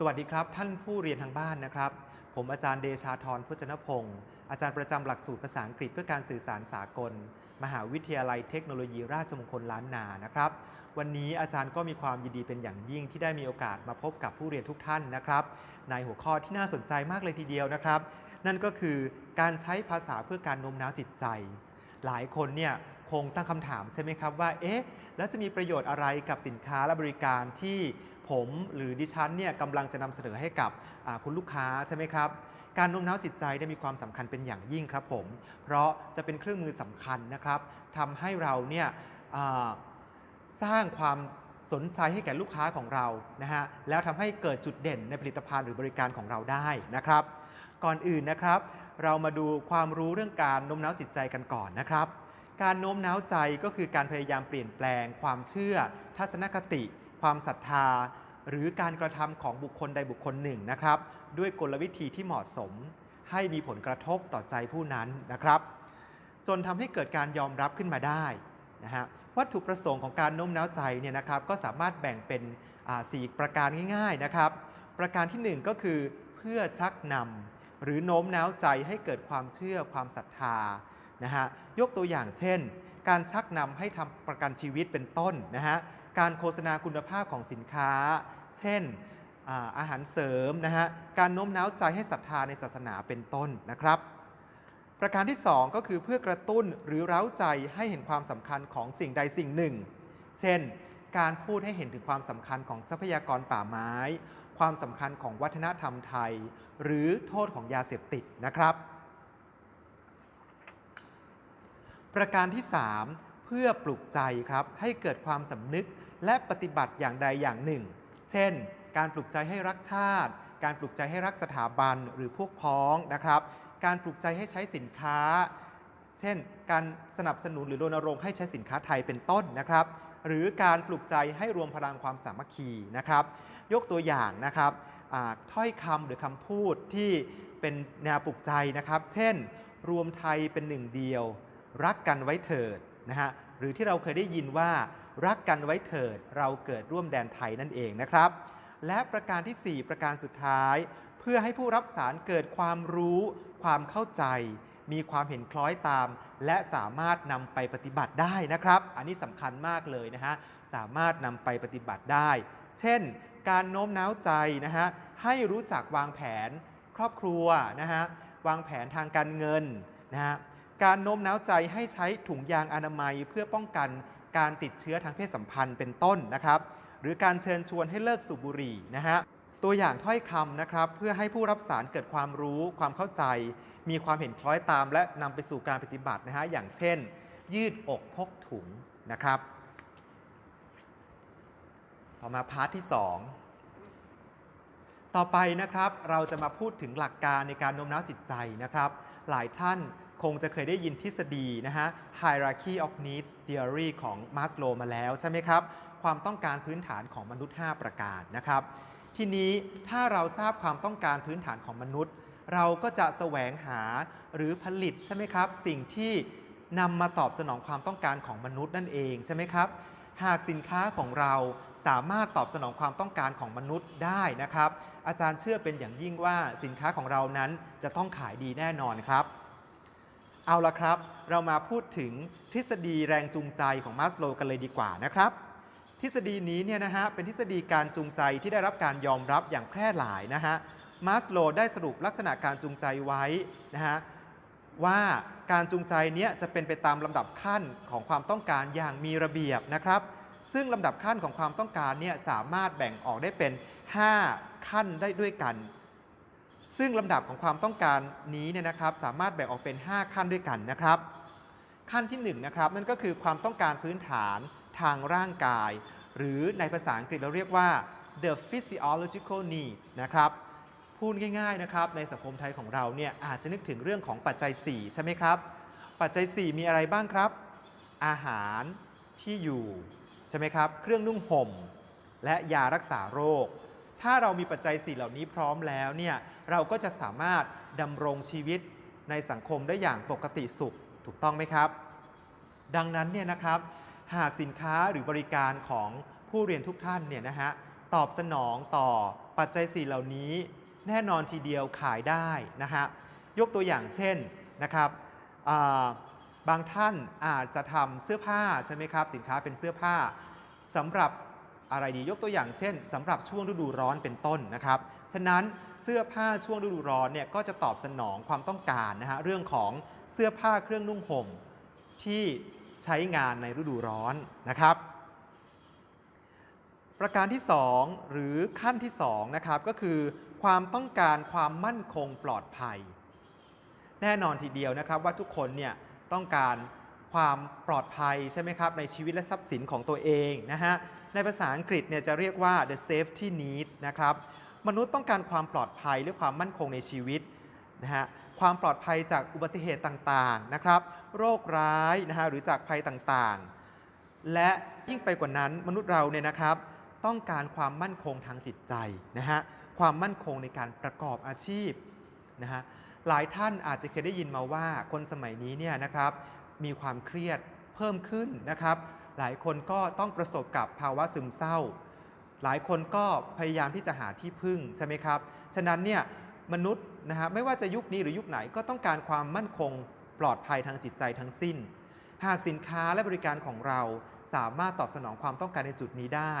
สวัสดีครับ ท่านผู้เรียนทางบ้านนะครับ ผมอาจารย์เดชาธรพจนพงศ์อาจารย์ประจำหลักสูตรภาษาอังกฤษเพื่อการสื่อสารสากล มหาวิทยาลัยเทคโนโลยีราชมงคลล้านนานะครับ วันนี้อาจารย์ก็มีความยินดีเป็นอย่างยิ่งที่ได้มีโอกาสมาพบกับผู้เรียนทุกท่านนะครับ ในหัวข้อที่น่าสนใจมากเลยทีเดียวนะครับ นั่นก็คือการใช้ภาษาเพื่อการโน้มน้าวจิตใจ หลายคนเนี่ยคงตั้งคำถามใช่ไหมครับว่าเอ๊ะแล้วจะมีประโยชน์อะไรกับสินค้าและบริการที่ ผมหรือดิฉันเนี่ยกำลังจะนำเสนอให้กับคุณลูกค้าใช่ไหมครับการโน้มน้าวจิตใจได้มีความสำคัญเป็นอย่างยิ่งครับผม เพราะจะเป็นเครื่องมือสำคัญนะครับทำให้เราเนี่ยสร้างความสนใจให้แก่ลูกค้าของเรานะฮะแล้วทำให้เกิดจุดเด่นในผลิตภัณฑ์หรือบริการของเราได้นะครับ ก่อนอื่นนะครับ เรามาดูความรู้เรื่องการโน้มน้าวจิตใจกันก่อนนะครับ การโน้มน้าวใจก็คือการพยายามเปลี่ยนแปลง ความเชื่อ ทัศนคติ ความศรัทธา หรือการกระทำของบุคคลใดบุคคลหนึ่งนะครับ ด้วยกลวิธีที่เหมาะสม ให้มีผลกระทบต่อใจผู้นั้นนะครับ จนทำให้เกิดการยอมรับขึ้นมาได้นะฮะวัตถุประสงค์ของการโน้มน้าวใจเนี่ยนะครับ ก็สามารถแบ่งเป็นสี่ประการง่าย ๆนะครับ ประการที่หนึ่งก็คือเพื่อชักนำหรือโน้มน้าวใจให้เกิดความเชื่อความศรัทธานะฮะยกตัวอย่างเช่น การชักนำให้ทำประกันชีวิตเป็นต้นนะฮะ การโฆษณาคุณภาพของสินค้า เช่นอาหารเสริมนะฮะ การโน้มน้าวใจให้ศรัทธาในศาสนาเป็นต้นนะครับ ประการที่ 2 ก็คือเพื่อกระตุ้นหรือเร้าใจให้เห็นความสำคัญของสิ่งใดสิ่งหนึ่ง เช่น การพูดให้เห็นถึงความสำคัญของทรัพยากรป่าไม้ ความสำคัญของวัฒนธรรมไทย หรือโทษของยาเสพติดนะครับ ประการที่ 3 เพื่อปลุกใจครับให้เกิดความสำนึก และปฏิบัติอย่างใดอย่างหนึ่ง เช่น การปลุกใจให้รักชาติ การปลุกใจให้รักสถาบันหรือพวกพ้องนะครับ การปลุกใจให้ใช้สินค้า เช่น การสนับสนุนหรือรณรงค์ให้ใช้สินค้าไทยเป็นต้นนะครับ หรือการปลุกใจให้รวมพลังความสามัคคีนะครับ ยกตัวอย่างนะครับถ้อยคำหรือคำพูดที่เป็นแนวปลุกใจนะครับ เช่น รวมไทยเป็นหนึ่งเดียว รักกันไว้เถิดนะฮะ หรือที่เราเคยได้ยินว่า รักกันไว้เถิด เราเกิดร่วมแดนไทยนั่นเองนะครับ และประการทีสี่ 4 ประการสุดท้าย เพื่อให้ผู้รับสารเกิดความรู้ ความเข้าใจ มีความเห็นคล้อยตาม และสามารถนำไปปฏิบัติได้นะครับ อันนี้สำคัญมากเลยนะฮะ สามารถนำไปปฏิบัติได้ เช่น การโน้มน้าวใจนะฮะ ให้รู้จักวางแผน ครอบครัวนะฮะ วางแผนทางการเงินนะฮะการโน้มน้าวใจให้ใช้ถุงยางอนามัยเพื่อป้องกันการติดเชื้อทางเพศสัมพันธ์เป็นต้นนะครับ หรือการเชิญชวนให้เลิกสูบบุหรี่นะฮะตัวอย่างถ้อยคำนะครับ เพื่อให้ผู้รับสารเกิดความรู้ ความเข้าใจ มีความเห็นคล้อยตาม และนำไปสู่การปฏิบัตินะฮะอย่างเช่น ยืดอกพกถุงนะครับต่อมาพาร์ทที่ 2 ต่อไปนะครับเราจะมาพูดถึงหลักการในการโน้มน้าวจิตใจนะครับ หลายท่าน คงจะเคยได้ยินทฤษฎีนะฮะ hierarchy of needs theory ของมาสโลมาแล้วใช่ไหมครับ ความต้องการพื้นฐานของมนุษย์ 5 ประการนะครับ ทีนี้ถ้าเราทราบความต้องการพื้นฐานของมนุษย์ เราก็จะแสวงหาหรือผลิตใช่ไหมครับ สิ่งที่นำมาตอบสนองความต้องการของมนุษย์นั่นเองใช่ไหมครับ หากสินค้าของเราสามารถตอบสนองความต้องการของมนุษย์ได้นะครับ อาจารย์เชื่อเป็นอย่างยิ่งว่าสินค้าของเรานั้นจะต้องขายดีแน่นอนครับ เอาละครับ เรามาพูดถึงทฤษฎีแรงจูงใจของมาสโลกันเลยดีกว่านะครับ ทฤษฎีนี้เนี่ยนะฮะเป็นทฤษฎีการจูงใจที่ได้รับการยอมรับอย่างแพร่หลายนะฮะมาสโลได้สรุปลักษณะการจูงใจไว้นะฮะว่าการจูงใจเนี้ยจะเป็นไปตามลำดับขั้นของความต้องการอย่างมีระเบียบนะครับ ซึ่งลำดับขั้นของความต้องการเนี่ยสามารถแบ่งออกได้เป็น 5 ขั้นได้ด้วยกัน ซึ่งลำดับของความต้องการนี้เนี่ยนะครับสามารถแบ่งออกเป็น 5 ขั้นด้วยกันนะครับ ขั้นที่1นนะครับนั่นก็คือความต้องการพื้นฐานทางร่างกาย หรือในภาษาอังกฤษเราเรียกว่า the physiological needs นะครับพูดง่ายๆนะครับในสังคมไทยของเราเนี่ยอาจจะนึกถึงเรื่องของปัจจัย 4 ใช่ไหมครับ ปัจจัย 4 มีอะไรบ้างครับ อาหารที่อยู่ใช่ไหมครับเครื่องนุ่งห่ม และยารักษาโรค ถ้าเรามีปัจจัย 4 เหล่านี้พร้อมแล้วเนี่ย เราก็จะสามารถดำรงชีวิตในสังคมได้อย่างปกติสุขถูกต้องไหมครับ ดังนั้นเนี่ยนะครับ หากสินค้าหรือบริการของผู้เรียนทุกท่านเนี่ยนะฮะตอบสนองต่อปัจจัยสี่เหล่านี้ แน่นอนทีเดียวขายได้นะฮะยกตัวอย่างเช่นนะครับบางท่านอาจจะทำเสื้อผ้าใช่ไหมครับ สินค้าเป็นเสื้อผ้าสำหรับอะไรดียกตัวอย่างเช่นสำหรับช่วงฤดูร้อนเป็นต้นนะครับ ฉะนั้น เสื้อผ้าช่วงฤดูร้อนเนี่ยก็จะตอบสนองความต้องการนะฮะเรื่องของเสื้อผ้าเครื่องนุ่งห่มที่ใช้งานในฤดูร้อนนะครับ ประการที่ 2 หรือขั้นที่2นะครับก็คือความต้องการความมั่นคงปลอดภัย แน่นอนทีเดียวนะครับว่าทุกคนเนี่ยต้องการความปลอดภัยใช่ไหมครับในชีวิตและทรัพย์สินของตัวเองนะฮะในภาษาอังกฤษเนี่ยจะเรียกว่า the safety needs นะครับ มนุษย์ต้องการความปลอดภัยและความมั่นคงในชีวิตนะฮะความปลอดภัยจากอุบัติเหตุต่างๆนะครับ โรคร้ายนะฮะหรือจากภัยต่างๆ และยิ่งไปกว่านั้นมนุษย์เราเนี่ยนะครับ ต้องการความมั่นคงทางจิตใจนะฮะความมั่นคงในการประกอบอาชีพนะฮะหลายท่านอาจจะเคยได้ยินมาว่าคนสมัยนี้เนี่ยนะครับมีความเครียดเพิ่มขึ้นนะครับ หลายคนก็ต้องประสบกับภาวะซึมเศร้า หลายคนก็พยายามที่จะหาที่พึ่งใช่ไหมครับ ฉะนั้นเนี่ยมนุษย์นะฮะไม่ว่าจะยุคนี้หรือยุคไหนก็ต้องการความมั่นคงปลอดภัยทางจิตใจทั้งสิ้น หากสินค้าและบริการของเราสามารถตอบสนองความต้องการในจุดนี้ได้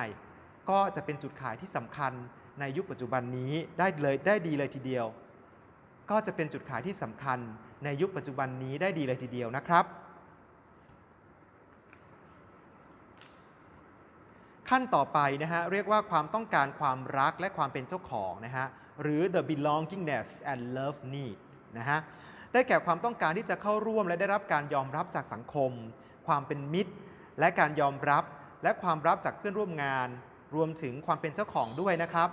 ก็จะเป็นจุดขายที่สำคัญในยุคปัจจุบันนี้ได้เลยได้ดีเลยทีเดียว ก็จะเป็นจุดขายที่สำคัญในยุคปัจจุบันนี้ได้ดีเลยทีเดียวนะครับ ขั้นต่อไปนะฮะเรียกว่าความต้องการความรักและความเป็นเจ้าของนะฮะหรือ the belongingness and love need นะฮะได้แก่ความต้องการที่จะเข้าร่วมและได้รับการยอมรับจากสังคม ความเป็นมิตร และการยอมรับ และความรับจากเพื่อนร่วมงาน รวมถึงความเป็นเจ้าของด้วยนะครับ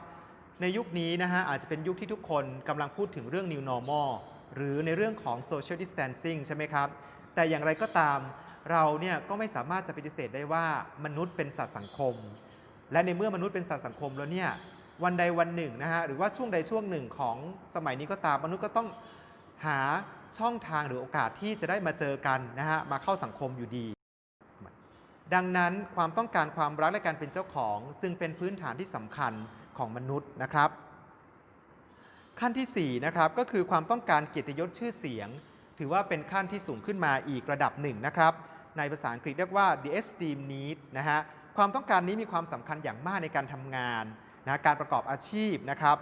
ในยุคนี้นะฮะอาจจะเป็นยุคที่ทุกคนกำลังพูดถึงเรื่อง new normal หรือในเรื่องของ social distancing ใช่ไหมครับ แต่อย่างไรก็ตาม เราเนี่ยก็ไม่สามารถจะปฏิเสธได้ว่ามนุษย์เป็นสัตว์สังคม และในเมื่อมนุษย์เป็นสัตว์สังคมแล้วเนี่ยวันใดวันหนึ่งนะฮะหรือว่าช่วงใดช่วงหนึ่งของสมัยนี้ก็ตามมนุษย์ก็ต้องหาช่องทางหรือโอกาสที่จะได้มาเจอกันนะฮะมาเข้าสังคมอยู่ดี ดังนั้นความต้องการความรักและการเป็นเจ้าของจึงเป็นพื้นฐานที่สำคัญของมนุษย์นะครับ ขั้นที่4นะครับก็คือความต้องการเกียรติยศชื่อเสียง ถือว่าเป็นขั้นที่สูงขึ้นมาอีกระดับหนึ่งนะครับ ในภาษาอังกฤษเรียกว่า the esteem needs นะฮะ ความต้องการนี้มีความสำคัญอย่างมากในการทำงานนะการประกอบอาชีพนะครับ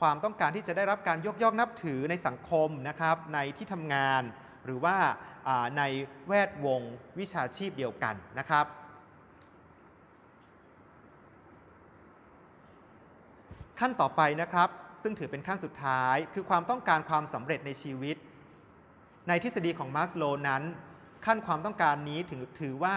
ความต้องการที่จะได้รับการยกย่องนับถือในสังคมนะครับ ในที่ทำงาน หรือว่าอ่าในแวดวงวิชาชีพเดียวกันนะครับขั้นต่อไปนะครับ ซึ่งถือเป็นขั้นสุดท้าย คือความต้องการความสำเร็จในชีวิต ในทฤษฎีของมาสโลนั้น ขั้นความต้องการนี้ถึงถือว่า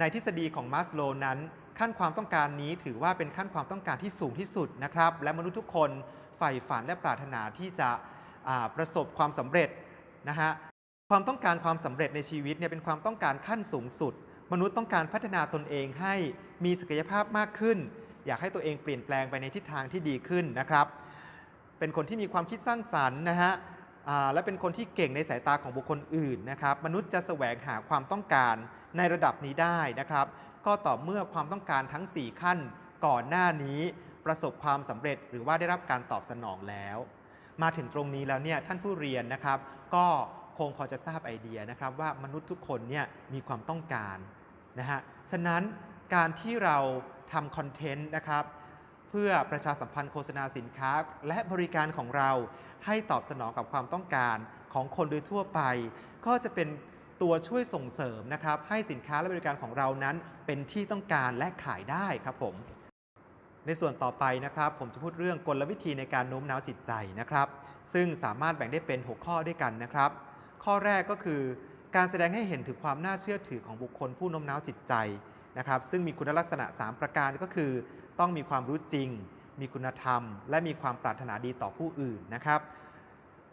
ในทฤษฎีของมาสโลนั้น ขั้นความต้องการนี้ถือว่าเป็นขั้นความต้องการที่สูงที่สุดนะครับ และมนุษย์ทุกคนใฝ่ฝันและปรารถนาที่จะประสบความสำเร็จนะฮะความต้องการความสำเร็จในชีวิตเนี่ยเป็นความต้องการขั้นสูงสุด มนุษย์ต้องการพัฒนาตนเองให้มีศักยภาพมากขึ้น อยากให้ตัวเองเปลี่ยนแปลงไปในทิศทางที่ดีขึ้นนะครับ เป็นคนที่มีความคิดสร้างสรรค์นะฮะ และเป็นคนที่เก่งในสายตาของบุคคลอื่นนะครับ มนุษย์จะแสวงหาความต้องการในระดับนี้ได้นะครับ ก็ต่อเมื่อความต้องการทั้ง 4 ขั้นก่อนหน้านี้ประสบความสำเร็จหรือว่าได้รับการตอบสนองแล้ว มาถึงตรงนี้แล้วเนี่ยท่านผู้เรียนนะครับ ก็คงพอจะทราบไอเดียนะครับว่ามนุษย์ทุกคนเนี่ยมีความต้องการนะฮะฉะนั้นการที่เราทำคอนเทนต์นะครับ เพื่อประชาสัมพันธ์โฆษณาสินค้าและบริการของเรา ให้ตอบสนองกับความต้องการของคนโดยทั่วไป ก็จะเป็นตัวช่วยส่งเสริมนะครับ ให้สินค้าและบริการของเรานั้นเป็นที่ต้องการและขายได้ครับผม ในส่วนต่อไปนะครับ ผมจะพูดเรื่องกลวิธีในการโน้มน้าวจิตใจนะครับ ซึ่งสามารถแบ่งได้เป็น 6 ข้อด้วยกันนะครับ ข้อแรกก็คือการแสดงให้เห็นถึงความน่าเชื่อถือของบุคคลผู้โน้มน้าวจิตใจนะครับ ซึ่งมีคุณลักษณะ 3 ประการก็คือ ต้องมีความรู้จริง มีคุณธรรม และมีความปรารถนาดีต่อผู้อื่นนะครับ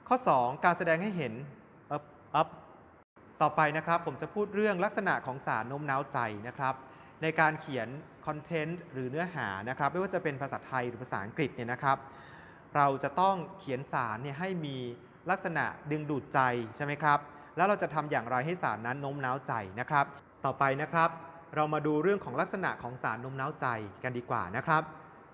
ข้อ 2 การแสดงให้เห็นต่อไปนะครับผมจะพูดเรื่องลักษณะของสารโน้มน้าวใจนะครับ ในการเขียนคอนเทนต์หรือเนื้อหานะครับไม่ว่าจะเป็นภาษาไทยหรือภาษาอังกฤษเนี่ยนะครับ เราจะต้องเขียนสารเนี่ยให้มีลักษณะดึงดูดใจใช่ไหมครับ แล้วเราจะทำอย่างไรให้สารนั้นโน้มน้าวใจนะครับ ต่อไปนะครับ เรามาดูเรื่องของลักษณะของสารโน้มน้าวใจกันดีกว่านะครับ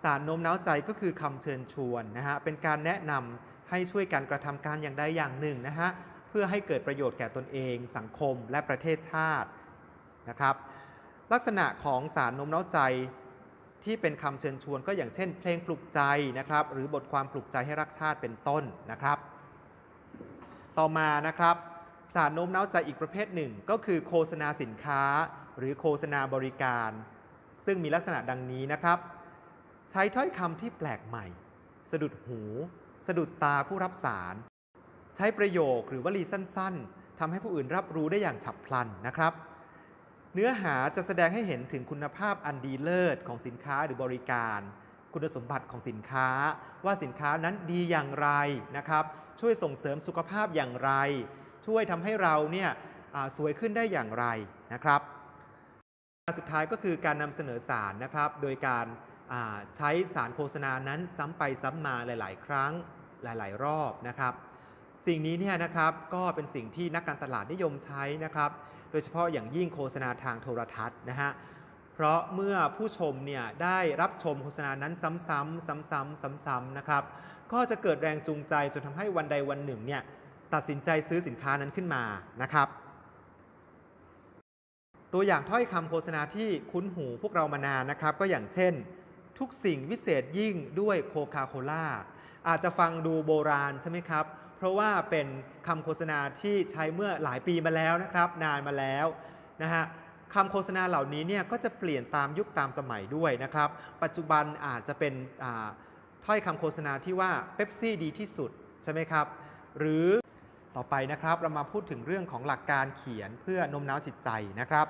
สารโน้มน้าวใจก็คือคำเชิญชวนนะฮะเป็นการแนะนำให้ช่วยกันกระทำการอย่างใดอย่างหนึ่งนะฮะเพื่อให้เกิดประโยชน์แก่ตนเอง สังคมและประเทศชาตินะครับลักษณะของสารโน้มน้าวใจที่เป็นคำเชิญชวนก็อย่างเช่น เพลงปลุกใจนะครับหรือบทความปลุกใจให้รักชาติเป็นต้นนะครับ ต่อมานะครับสารโน้มน้าวใจอีกประเภทหนึ่ง ก็คือโฆษณาสินค้า หรือโฆษณาบริการ ซึ่งมีลักษณะดังนี้นะครับ ใช้ถ้อยคำที่แปลกใหม่ สะดุดหู สะดุดตาผู้รับสาร ใช้ประโยคหรือวลีสั้นๆทำให้ผู้อื่นรับรู้ได้อย่างฉับพลันนะครับ เนื้อหาจะแสดงให้เห็นถึงคุณภาพอันดีเลิศของสินค้าหรือบริการ คุณสมบัติของสินค้า ว่าสินค้านั้นดีอย่างไรนะครับ ช่วยส่งเสริมสุขภาพอย่างไร ช่วยทำให้เราเนี่ยสวยขึ้นได้อย่างไรนะครับ สุดท้ายก็คือการนำเสนอสารนะครับ โดยการ ใช้สารโฆษณานั้นซ้ำไปซ้ำมาหลาย ๆ ครั้งหลาย ๆ รอบนะครับ สิ่งนี้เนี่ยนะครับก็เป็นสิ่งที่นักการตลาดนิยมใช้นะครับ โดยเฉพาะอย่างยิ่งโฆษณาทางโทรทัศน์นะฮะเพราะเมื่อผู้ชมเนี่ยได้รับชมโฆษณานั้นซ้ำๆซ้ำๆซ้ำๆนะครับก็จะเกิดแรงจูงใจจนทำให้วันใดวันหนึ่งเนี่ยตัดสินใจซื้อสินค้านั้นขึ้นมานะครับ ตัวอย่างถ้อยคำโฆษณาที่คุ้นหูพวกเรามานานนะครับ ก็อย่างเช่น ทุกสิ่งวิเศษยิ่งด้วยโคคาโคล่าอาจจะฟังดูโบราณใช่ไหมครับ เพราะว่าเป็นคำโฆษณาที่ใช้เมื่อหลายปีมาแล้วนะครับ นานมาแล้วนะฮะคำโฆษณาเหล่านี้เนี่ยก็จะเปลี่ยนตามยุคตามสมัยด้วยนะครับ ปัจจุบันอาจจะเป็นถ้อยคำโฆษณาที่ว่าเ e ปซี่ดีที่สุดใช่ไหมครับ หรือต่อไปนะครับเรามาพูดถึงเรื่องของหลักการเขียนเพื่อโน้มน้าวจิตใจนะครับ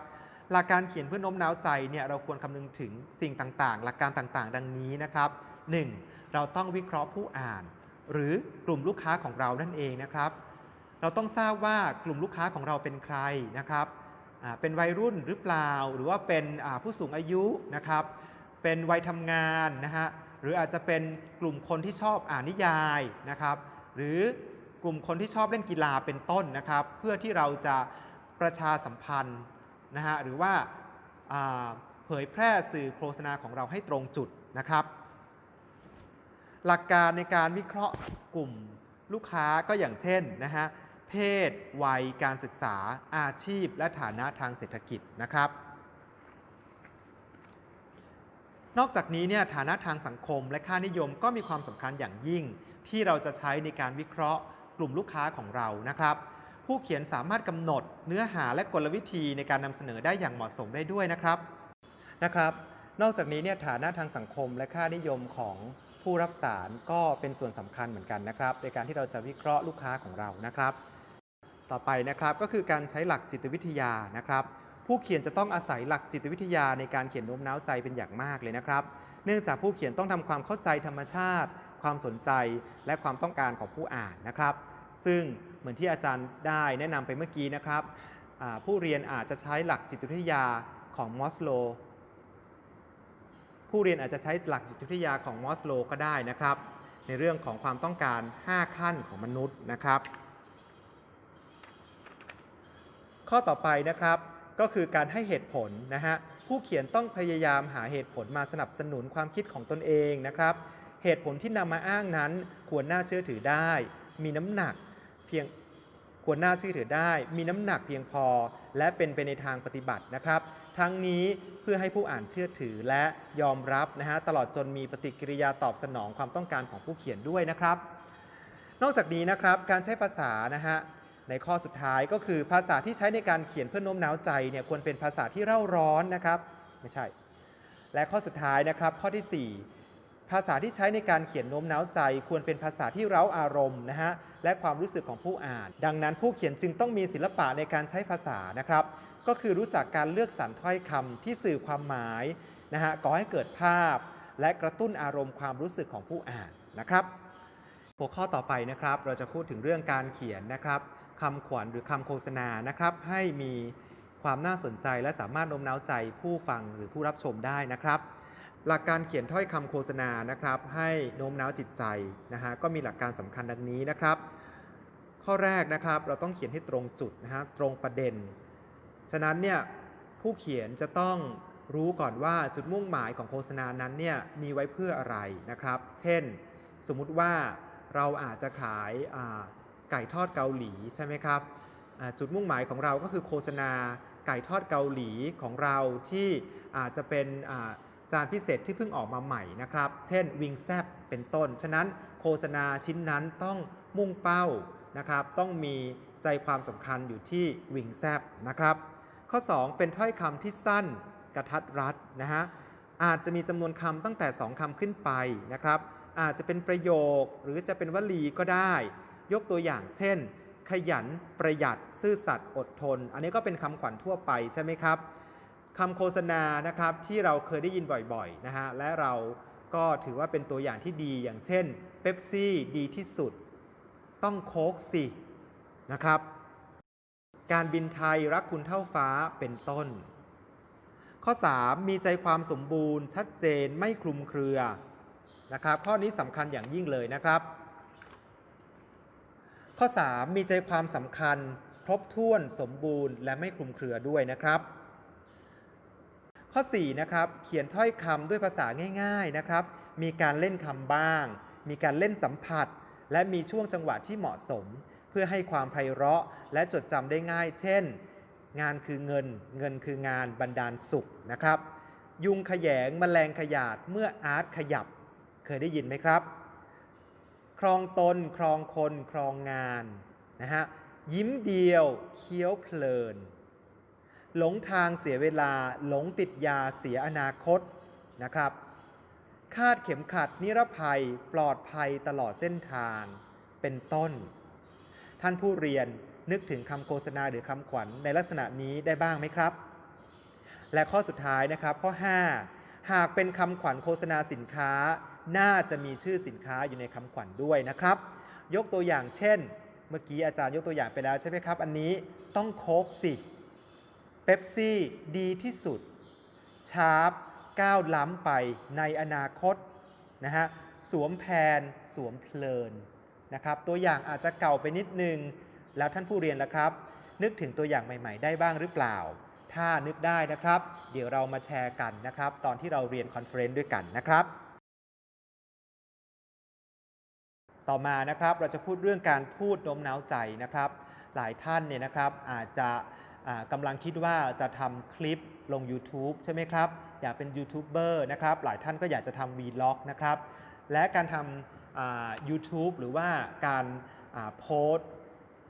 หลักการเขียนเพื่อโน้มน้าวใจเนี่ยเราควรคำนึงถึงสิ่งต่างๆ หลักการต่างๆ ดังนี้นะครับ 1. เราต้องวิเคราะห์ผู้อ่าน หรือกลุ่มลูกค้าของเรานั่นเองนะครับ เราต้องทราบว่ากลุ่มลูกค้าของเราเป็นใครนะครับอ่าเป็นวัยรุ่นหรือเปล่า หรือว่าเป็นอ่าผู้สูงอายุนะครับ เป็นวัยทำงานนะฮะหรืออาจจะเป็นกลุ่มคนที่ชอบอ่านนิยายนะครับ หรือกลุ่มคนที่ชอบเล่นกีฬาเป็นต้นนะครับ เพื่อที่เราจะประชาสัมพันธ์ นะฮะหรือว่าเผยแพร่สื่อโฆษณาของเราให้ตรงจุดนะครับ หลักการในการวิเคราะห์กลุ่มลูกค้าก็อย่างเช่นนะฮะเพศ วัย การศึกษา อาชีพ และฐานะทางเศรษฐกิจนะครับ นอกจากนี้เนี่ยฐานะทางสังคมและค่านิยมก็มีความสำคัญอย่างยิ่ง ที่เราจะใช้ในการวิเคราะห์กลุ่มลูกค้าของเรานะครับ ผู้เขียนสามารถกำหนดเนื้อหาและกลวิธีในการนำเสนอได้อย่างเหมาะสมได้ด้วยนะครับนะครับ นอกจากนี้เนี่ยฐานะทางสังคมและค่านิยมของผู้รับสารก็เป็นส่วนสำคัญเหมือนกันนะครับ ในการที่เราจะวิเคราะห์ลูกค้าของเรานะครับ ต่อไปนะครับก็คือการใช้หลักจิตวิทยานะครับ ผู้เขียนจะต้องอาศัยหลักจิตวิทยาในการเขียนโน้มน้าวใจเป็นอย่างมากเลยนะครับ เนื่องจากผู้เขียนต้องทำความเข้าใจธรรมชาติ ความสนใจ และความต้องการของผู้อ่านนะครับ ซึ่ง เหมือนที่อาจารย์ได้แนะนำไปเมื่อกี้นะครับผู้เรียนอาจจะใช้หลักจิตวิทยาของมอสโล ผู้เรียนอาจจะใช้หลักจิตวิทยาของมอสโลก็ได้นะครับ ในเรื่องของความต้องการ 5 ขั้นของมนุษย์นะครับ ข้อต่อไปนะครับก็คือการให้เหตุผลนะฮะผู้เขียนต้องพยายามหาเหตุผลมาสนับสนุนความคิดของตนเองนะครับ เหตุผลที่นำมาอ้างนั้นควรน่าเชื่อถือได้ มีน้ำหนัก พียงควรน่าเชื่อถือได้ มีน้ำหนักเพียงพอ และเป็นไปในทางปฏิบัตินะครับ ทั้งนี้เพื่อให้ผู้อ่านเชื่อถือและยอมรับนะฮะตลอดจนมีปฏิกิริยาตอบสนองความต้องการของผู้เขียนด้วยนะครับ นอกจากนี้นะครับการใช้ภาษานะฮะในข้อสุดท้ายก็คือภาษาที่ใช้ในการเขียนเพื่อโน้มน้าวใจเนี่ยควรเป็นภาษาที่เร่าร้อนนะครับ ไม่ใช่ และข้อสุดท้ายนะครับข้อที่ 4 ภาษาที่ใช้ในการเขียนโน้มน้าวใจ ควรเป็นภาษาที่เร้าอารมณ์นะฮะและความรู้สึกของผู้อ่าน ดังนั้นผู้เขียนจึงต้องมีศิลปะในการใช้ภาษานะครับ ก็คือรู้จักการเลือกสรรถ้อยคำที่สื่อความหมายนะฮะก่อให้เกิดภาพ และกระตุ้นอารมณ์ความรู้สึกของผู้อ่านนะครับหัวข้อต่อไปนะครับ เราจะพูดถึงเรื่องการเขียนนะครับคำขวัญหรือคำโฆษณานะครับ ให้มีความน่าสนใจและสามารถโน้มน้าวใจผู้ฟังหรือผู้รับชมได้นะครับ หลักการเขียนถ้อยคำโฆษณานะครับ ให้โน้มน้าวจิตใจนะฮะก็มีหลักการสำคัญดังนี้นะครับ ข้อแรกนะครับเราต้องเขียนให้ตรงจุดนะฮะตรงประเด็น ฉะนั้นเนี่ยผู้เขียนจะต้องรู้ก่อนว่าจุดมุ่งหมายของโฆษณานั้นเนี่ยมีไว้เพื่ออะไรนะครับ เช่น สมมุติว่าเราอาจจะขายไก่ทอดเกาหลีใช่ไหมครับจุดมุ่งหมายของเราก็คือโฆษณาไก่ทอดเกาหลีของเราที่อาจจะเป็น จานพิเศษที่เพิ่งออกมาใหม่นะครับ เช่นวิงแซบเป็นต้น ฉะนั้นโฆษณาชิ้นนั้นต้องมุ่งเป้านะครับ ต้องมีใจความสำคัญอยู่ที่วิงแซบนะครับ ข้อ 2 เป็นถ้อยคำที่สั้นกระทัดรัดนะฮะ อาจจะมีจำนวนคำตั้งแต่ 2คำขึ้นไปนะครับ อาจจะเป็นประโยคหรือจะเป็นวลีก็ได้ ยกตัวอย่างเช่น ขยันประหยัดซื่อสัตย์อดทน อันนี้ก็เป็นคำขวัญทั่วไปใช่ไหมครับ คำโฆษณานะครับที่เราเคยได้ยินบ่อยๆนะฮะและเราก็ถือว่าเป็นตัวอย่างที่ดีอย่างเช่นเ e ปซี่ดีที่สุด ต้องโค้กสินะครับ การบินไทยรักคุณเท่าฟ้าเป็นต้น ข้อ 3 มีใจความสมบูรณ์ ชัดเจนไม่คลุมเครือนะครับ ข้อนี้สำคัญอย่างยิ่งเลยนะครับ ข้อ 3 มีใจความสำคัญ ครบถ้วนสมบูรณ์ และไม่คลุมเครือด้วยนะครับ ข้อ4นะครับเขียนถ้อยคำด้วยภาษาง่ายๆนะครับ มีการเล่นคำบ้าง มีการเล่นสัมผัส และมีช่วงจังหวะที่เหมาะสม เพื่อให้ความไพเราะและจดจำได้ง่าย เช่น งานคือเงิน เงินคืองานบันดาลสุขนะครับ ยุงขยงแมลงขยาดเมื่ออาร์ตขยับ เคยได้ยินไหมครับ ครองตน ครองคน ครองงานนะฮะยิ้มเดียวเคี้ยวเพลิน หลงทางเสียเวลา หลงติดยาเสียอนาคตนะครับ คาดเข็มขัดนิรภัยปลอดภัยตลอดเส้นทางเป็นต้น ท่านผู้เรียนนึกถึงคำโฆษณาหรือคำขวัญในลักษณะนี้ได้บ้างไหมครับ และข้อสุดท้ายนะครับข้อ 5 หากเป็นคำขวัญโฆษณาสินค้า น่าจะมีชื่อสินค้าอยู่ในคำขวัญด้วยนะครับ ยกตัวอย่างเช่น เมื่อกี้อาจารย์ยกตัวอย่างไปแล้วใช่ไหมครับ อันนี้ต้องโคกสิ เ e ปซี่ดีที่สุด ชาร์ปก้าวล้ำไปในอนาคตนะฮะสวมแพนสวมเพลินนะครับตัวอย่างอาจจะเก่าไปนิดนึง แล้วท่านผู้เรียนล่ะครับ นึกถึงตัวอย่างใหม่ๆ ได้บ้างหรือเปล่า ถ้านึกได้นะครับ เดี๋ยวเรามาแชร์กันนะครับ ตอนที่เราเรียนคอนเฟรนซ์ด้วยกันนะครับ ต่อมานะครับเราจะพูดเรื่องการพูดโน้มน้าวใจนะครับ หลายท่านเนี่ยนะครับอาจจะ กำลังคิดว่าจะทำคลิปลง YouTube ใช่ไหมครับ อยากเป็นยูทูบเบอร์นะครับ หลายท่านก็อยากจะทำวีล็อกนะครับ และการทำอ่า YouTube หรือว่าการโพสต์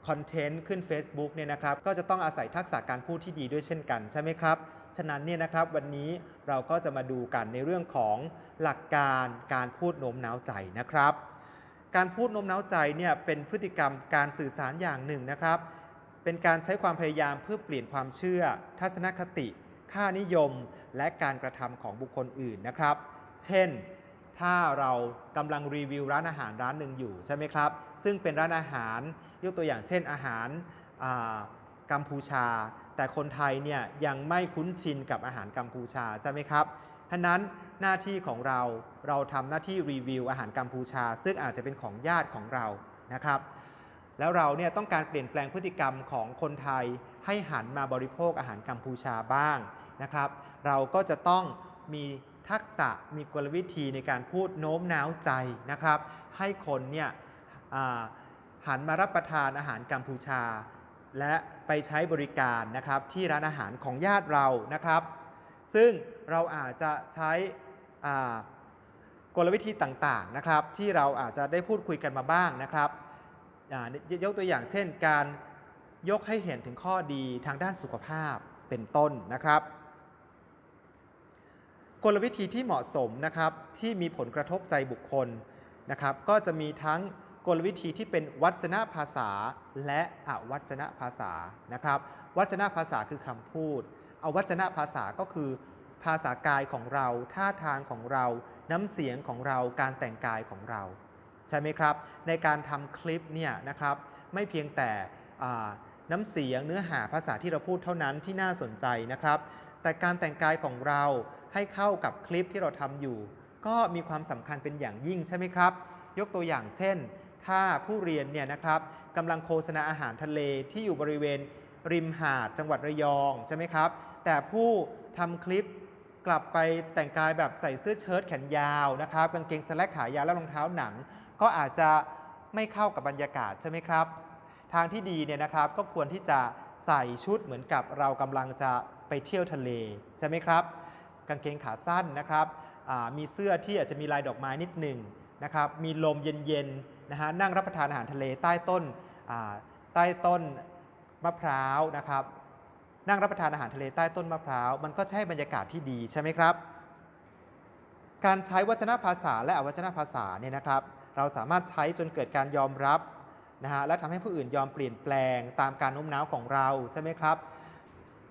คอนเทนต์ขึ้น Facebook เนี่ยนะครับก็จะต้องอาศัยทักษะการพูดที่ดีด้วยเช่นกันใช่ไหมครับ ฉะนั้นเนี่ยนะครับวันนี้เราก็จะมาดูกันในเรื่องของหลักการการพูดโน้มน้าวใจนะครับ การพูดโน้มน้าวใจเนี่ยเป็นพฤติกรรมการสื่อสารอย่างหนึ่งนะครับ เป็นการใช้ความพยายามเพื่อเปลี่ยนความเชื่อ ทัศนคติ ค่านิยม และการกระทำของบุคคลอื่นนะครับ เช่น ถ้าเรากำลังรีวิวร้านอาหารร้านหนึ่งอยู่ใช่ไหมครับ ซึ่งเป็นร้านอาหาร ยกตัวอย่างเช่นอาหารกัมพูชา แต่คนไทยเนี่ยยังไม่คุ้นชินกับอาหารกัมพูชาใช่ไหมครับท่านั้นหน้าที่ของเราเราทำหน้าที่รีวิวอาหารกัมพูชา ซึ่งอาจจะเป็นของญาติของเรานะครับ แล้วเราเนี่ยต้องการเปลี่ยนแปลงพฤติกรรมของคนไทยให้หันมาบริโภคอาหารกัมพูชาบ้างนะครับ เราก็จะต้องมีทักษะมีกลวิธีในการพูดโน้มน้าวใจนะครับ ให้คนเนี่ยหันมารับประทานอาหารกัมพูชา และไปใช้บริการนะครับที่ร้านอาหารของญาติเรานะครับ ซึ่งเราอาจจะใช้กลวิธีต่างๆนะครับ ที่เราอาจจะได้พูดคุยกันมาบ้างนะครับ ยกตัวอย่างเช่น การยกให้เห็นถึงข้อดีทางด้านสุขภาพเป็นต้นนะครับ กลวิธีที่เหมาะสมนะครับที่มีผลกระทบใจบุคคลนะครับก็จะมีทั้งกลวิธีที่เป็นวัจนภาษาและอวัจนภาษานะครับ วัจนภาษาคือคำพูด อวัจนภาษาก็คือ ภาษากายของเรา ท่าทางของเรา น้ำเสียงของเรา การแต่งกายของเรา ใช่ไหมครับ ในการทำคลิปเนี่ยนะครับไม่เพียงแต่น้ำเสียงเนื้อหาภาษาที่เราพูดเท่านั้นที่น่าสนใจนะครับ แต่การแต่งกายของเราให้เข้ากับคลิปที่เราทำอยู่ ก็มีความสำคัญเป็นอย่างยิ่งใช่ไหมครับ ยกตัวอย่างเช่น ถ้าผู้เรียนเนี่ยนะครับกำลังโฆษณาอาหารทะเลที่อยู่บริเวณริมหาดจังหวัดระยองใช่ไหมครับ แต่ผู้ทำคลิปกลับไปแต่งกายแบบใส่เสื้อเชิ้ตแขนยาวนะครับกางเกงสแลกขายาวและรองเท้าหนัง ก็อาจจะไม่เข้ากับบรรยากาศใช่ไหมครับ ทางที่ดีเนี่ยนะครับก็ควรที่จะใส่ชุดเหมือนกับเรากำลังจะไปเที่ยวทะเลใช่ไหมครับ กางเกงขาสั้นนะครับมีเสื้อที่อาจจะมีลายดอกไม้นิดหนึ่งนะครับ มีลมเย็นๆนะฮะนั่งรับประทานอาหารทะเลใต้ต้นใต้ต้นมะพร้าวนะครับ นั่งรับประทานอาหารทะเลใต้ต้นมะพร้าวมันก็ใช่บรรยากาศที่ดีใช่ไหมครับ การใช้วัจนภาษาและอวัจนภาษาเนี่ยนะครับ เราสามารถใช้จนเกิดการยอมรับนะฮะและทำให้ผู้อื่นยอมเปลี่ยนแปลงตามการโน้มน้าวของเราใช่ไหมครับ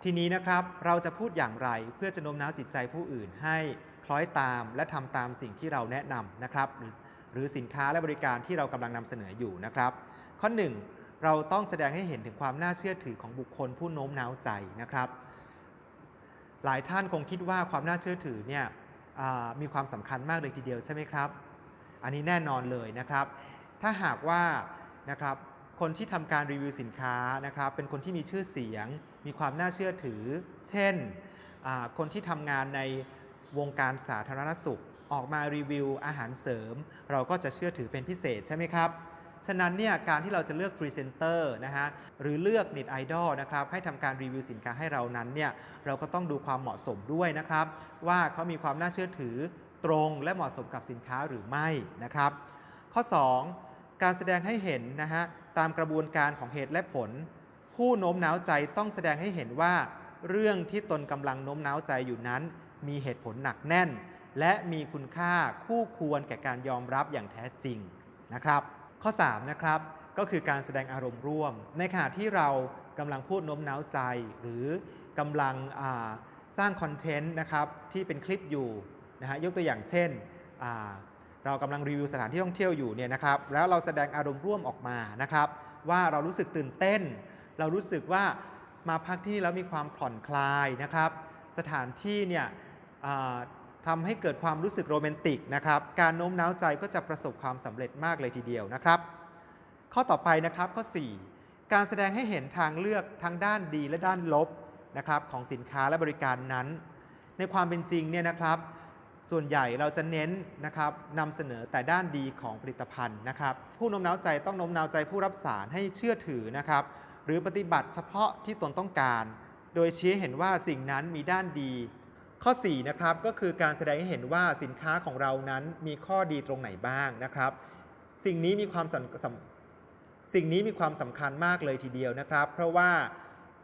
ทีนี้นะครับเราจะพูดอย่างไรเพื่อจะโน้มน้าวจิตใจผู้อื่นให้คล้อยตามและทำตามสิ่งที่เราแนะนำนะครับ หรือหรือสินค้าและบริการที่เรากำลังนำเสนออยู่นะครับ ข้อ 1 เราต้องแสดงให้เห็นถึงความน่าเชื่อถือของบุคคลผู้โน้มน้าวใจนะครับ หลายท่านคงคิดว่าความน่าเชื่อถือเนี่ยมีความสำคัญมากเลยทีเดียวใช่ไหมครับ อันนี้แน่นอนเลยนะครับ ถ้าหากว่านะครับคนที่ทำการรีวิวสินค้านะครับ เป็นคนที่มีชื่อเสียง มีความน่าเชื่อถือ เช่น คนที่ทำงานในวงการสาธารณสุข ออกมารีวิวอาหารเสริม เราก็จะเชื่อถือเป็นพิเศษใช่ไหมครับ ฉะนั้นเนี่ยการที่เราจะเลือกพรีเซนเตอร์นะฮะหรือเลือกเน็ตไอดอลนะครับให้ทำการรีวิวสินค้าให้เรานั้นเนี่ยเราก็ต้องดูความเหมาะสมด้วยนะครับ ว่าเขามีความน่าเชื่อถือ ตรงและเหมาะสมกับสินค้าหรือไม่นะครับ ข้อ 2 การแสดงให้เห็นนะฮะตามกระบวนการของเหตุและผล ผู้โน้มน้าวใจต้องแสดงให้เห็นว่า เรื่องที่ตนกำลังโน้มน้าวใจอยู่นั้น มีเหตุผลหนักแน่น และมีคุณค่าคู่ควรแก่การยอมรับอย่างแท้จริงนะครับ ข้อ 3 นะครับก็คือการแสดงอารมณ์ร่วม ในขณะที่เรากำลังพูดโน้มน้าวใจ หรือกำลังสร้างคอนเทนต์นะครับที่เป็นคลิปอยู่ นะฮะยกตัวอย่างเช่น เรากำลังรีวิวสถานที่ท่องเที่ยวอยู่เนี่ยนะครับแล้วเราแสดงอารมณ์ร่วมออกมานะครับ ว่าเรารู้สึกตื่นเต้น เรารู้สึกว่ามาพักที่แล้วมีความผ่อนคลายนะครับ สถานที่เนี่ยทำให้เกิดความรู้สึกโรแมนติกนะครับ การโน้มน้าวใจก็จะประสบความสำเร็จมากเลยทีเดียวนะครับ ข้อต่อไปนะครับข้อ 4 การแสดงให้เห็นทางเลือกทั้งด้านดีและด้านลบนะครับของสินค้าและบริการนั้น ในความเป็นจริงเนี่ยนะครับ ส่วนใหญ่เราจะเน้นนะครับนำเสนอแต่ด้านดีของผลิตภัณฑ์นะครับ ผู้โน้มน้าวใจต้องโน้มน้าวใจผู้รับสารให้เชื่อถือนะครับ หรือปฏิบัติเฉพาะที่ตนต้องการ โดยชี้ให้เห็นว่าสิ่งนั้นมีด้านดี ข้อ4นะครับก็คือการแสดงให้เห็นว่าสินค้าของเรานั้นมีข้อดีตรงไหนบ้างนะครับ สิ่งนี้มีความสสำสิ่งนี้มีความสำคัญมากเลยทีเดียวนะครับ เพราะว่า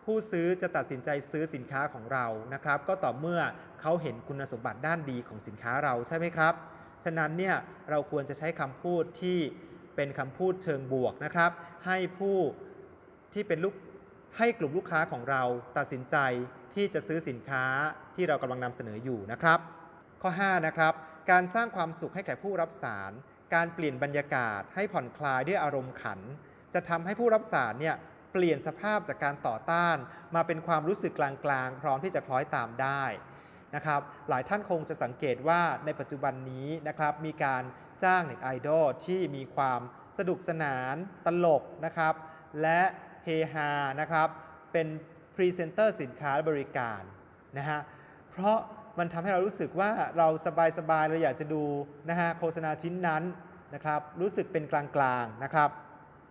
ผู้ซื้อจะตัดสินใจซื้อสินค้าของเรานะครับ ก็ต่อเมื่อเขาเห็นคุณสมบัติด้านดีของสินค้าเราใช่ไหมครับ ฉะนั้นเนี่ยเราควรจะใช้คำพูดที่เป็นคำพูดเชิงบวกนะครับ ให้ผู้ที่เป็นลูกให้กลุ่มลูกค้าของเราตัดสินใจที่จะซื้อสินค้าที่เรากำลังนำเสนออยู่นะครับ ข้อ 5 นะครับ การสร้างความสุขให้แก่ผู้รับสาร การเปลี่ยนบรรยากาศให้ผ่อนคลายด้วยอารมณ์ขัน จะทำให้ผู้รับสารเนี่ย เปลี่ยนสภาพจากการต่อต้าน มาเป็นความรู้สึกกลางๆ พร้อมที่จะคล้อยตามได้นะครับหลายท่านคงจะสังเกตว่าในปัจจุบันนี้นะครับมีการจ้างเน็ตไอดอลที่มีความสนุกสนานตลกนะครับและเฮฮานะครับเป็นพรีเซนเตอร์สินค้าบริการนะฮะเพราะมันทำให้เรารู้สึกว่าเราสบายๆเราอยากจะดูนะฮะโฆษณาชิ้นนั้นนะครับรู้สึกเป็นกลางๆนะครับ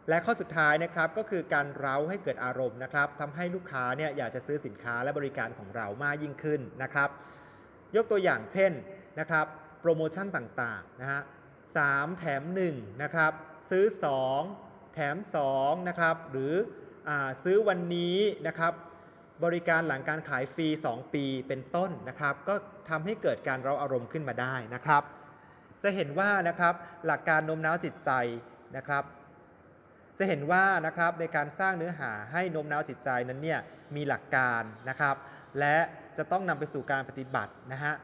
และข้อสุดท้ายนะครับก็คือการเร้าให้เกิดอารมณ์นะครับทำให้ลูกค้าเนี่ยอยากจะซื้อสินค้าและบริการของเรามากยิ่งขึ้นนะครับ ยกตัวอย่างเช่นนะครับโปรโมชั่นต่างๆนะฮะสามแถม1นะครับซื้อ 2 แถม2นะครับหรืออซื้อวันนี้นะครับบริการหลังการขายฟรี 2 ปีเป็นต้นนะครับ ก็ทำให้เกิดการเร้าอารมณ์ขึ้นมาได้นะครับ จะเห็นว่านะครับหลักการโน้มน้าวจิตใจนะครับ จะเห็นว่านะครับในการสร้างเนื้อหาให้โน้มน้าวจิตใจนั้นเนี่ยมีหลักการนะครับ และจะต้องนำไปสู่การปฏิบัตินะฮะ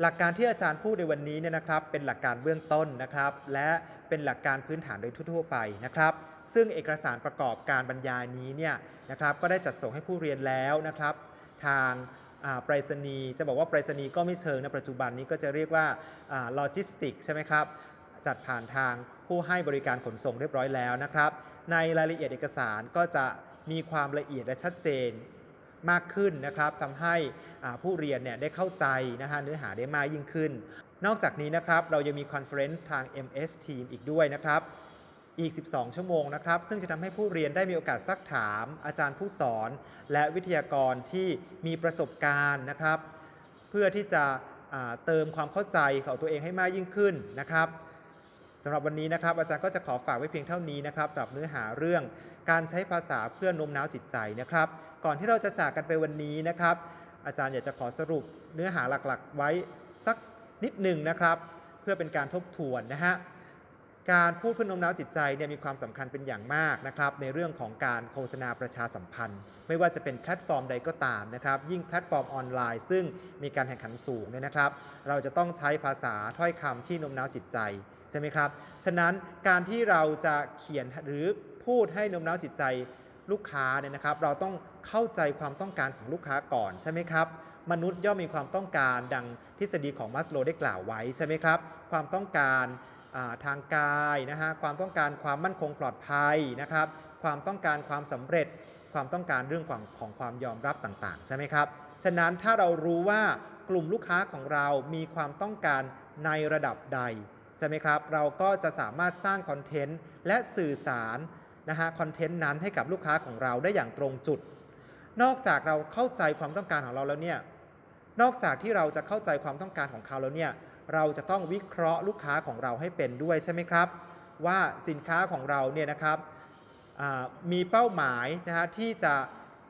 หลักการที่อาจารย์พูดในวันนี้เนี่ยนะครับ เป็นหลักการเบื้องต้นนะครับ และเป็นหลักการพื้นฐานโดยทั่ว ๆ ไปนะครับ ซึ่งเอกสารประกอบการบรรยายนี้เนี่ยนะครับก็ได้จัดส่งให้ผู้เรียนแล้วนะครับ ทางไปรษณีย์จะบอกว่าไปรษณีย์ก็ไม่เชิงนะปัจจุบันนี้ก็จะเรียกว่าโลจิสติกใช่ไหมครับ จัดผ่านทางผู้ให้บริการขนส่งเรียบร้อยแล้วนะครับ ในรายละเอียดเอกสารก็จะมีความละเอียดและชัดเจนมากขึ้นนะครับทำให้ผู้เรียนเนี่ยได้เข้าใจนะฮะเนื้อหาได้มากยิ่งขึ้น นอกจากนี้นะครับเรายังมีคอนเฟอเรนซ์ทาง MS Team อีกด้วยนะครับอีก 12 ชั่วโมงนะครับ ซึ่งจะทำให้ผู้เรียนได้มีโอกาสซักถาม อาจารย์ผู้สอน และวิทยากรที่มีประสบการณ์นะครับ เพื่อที่จะเติมความเข้าใจของตัวเองให้มากยิ่งขึ้นนะครับ สำหรับวันนี้นะครับอาจารย์ก็จะขอฝากไว้เพียงเท่านี้นะครับสำหรับเนื้อหาเรื่องการใช้ภาษาเพื่อโน้มน้าวจิตใจนะครับ ก่อนที่เราจะจากกันไปวันนี้นะครับ อาจารย์อยากจะขอสรุปเนื้อหาหลักๆ ไว้สักนิดหนึ่งนะครับ เพื่อเป็นการทบทวนนะฮะการพูดเพื่อโน้มน้าวจิตใจเนี่ยมีความสำคัญเป็นอย่างมากนะครับในเรื่องของการโฆษณาประชาสัมพันธ์ ไม่ว่าจะเป็นแพลตฟอร์มใดก็ตามนะครับ ยิ่งแพลตฟอร์มออนไลน์ ซึ่งมีการแข่งขันสูงเนี่ยนะครับ เราจะต้องใช้ภาษาถ้อยคำที่โน้มน้าวจิตใจ ใช่ไหมครับ ฉะนั้นการที่เราจะเขียนหรือพูดให้โน้มน้าวจิตใจลูกค้าเนี่ยนะครับ เราต้องเข้าใจความต้องการของลูกค้าก่อนใช่ไหมครับ มนุษย์ย่อมมีความต้องการดังทฤษฎีของมัสโลได้กล่าวไว้ใช่ไหมครับ ความต้องการทางกายนะฮะ ความต้องการความมั่นคงปลอดภัยนะครับ ความต้องการความสำเร็จ ความต้องการเรื่องของของความยอมรับต่างๆ ใช่ไหมครับ ฉะนั้นถ้าเรารู้ว่ากลุ่มลูกค้าของเรามีความต้องการในระดับใด ช่ไหมครับ เราก็จะสามารถสร้างคอนเทนต์และสื่อสารนะฮะคอนเทนต์นั้นให้กับลูกค้าของเราได้อย่างตรงจุด นอกจากเราเข้าใจความต้องการของเราแล้วเนี่ย นอกจากที่เราจะเข้าใจความต้องการของเขาแล้วเนี่ย เราจะต้องวิเคราะห์ลูกค้าของเราให้เป็นด้วยใช่ไหมครับ ว่าสินค้าของเราเนี่ยนะครับมีเป้าหมายนะฮะที่จะ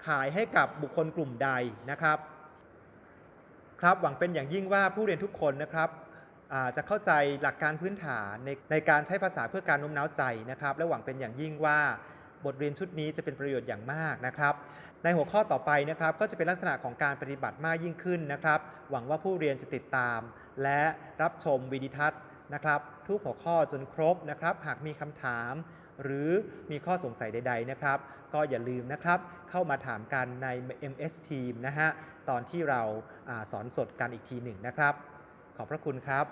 ขายให้กับบุคคลกลุ่มใดนะครับ ครับหวังเป็นอย่างยิ่งว่าผู้เรียนทุกคนนะครับ จะเข้าใจหลักการพื้นฐานในในการใช้ภาษาเพื่อการโน้มน้าวใจนะครับและหวังเป็นอย่างยิ่งว่าบทเรียนชุดนี้จะเป็นประโยชน์อย่างมากนะครับ ในหัวข้อต่อไปนะครับก็จะเป็นลักษณะของการปฏิบัติมากยิ่งขึ้นนะครับ หวังว่าผู้เรียนจะติดตาม และรับชมวิดีทัศน์นะครับ ทุกหัวข้อจนครบนะครับ หากมีคำถาม หรือมีข้อสงสัยใด ๆนะครับ ก็อย่าลืมนะครับ เข้ามาถามกันใน MS Team นะฮะตอนที่เราอาสอนสดกันอีกทีหนึ่งนะครับ ขอบพระคุณครับ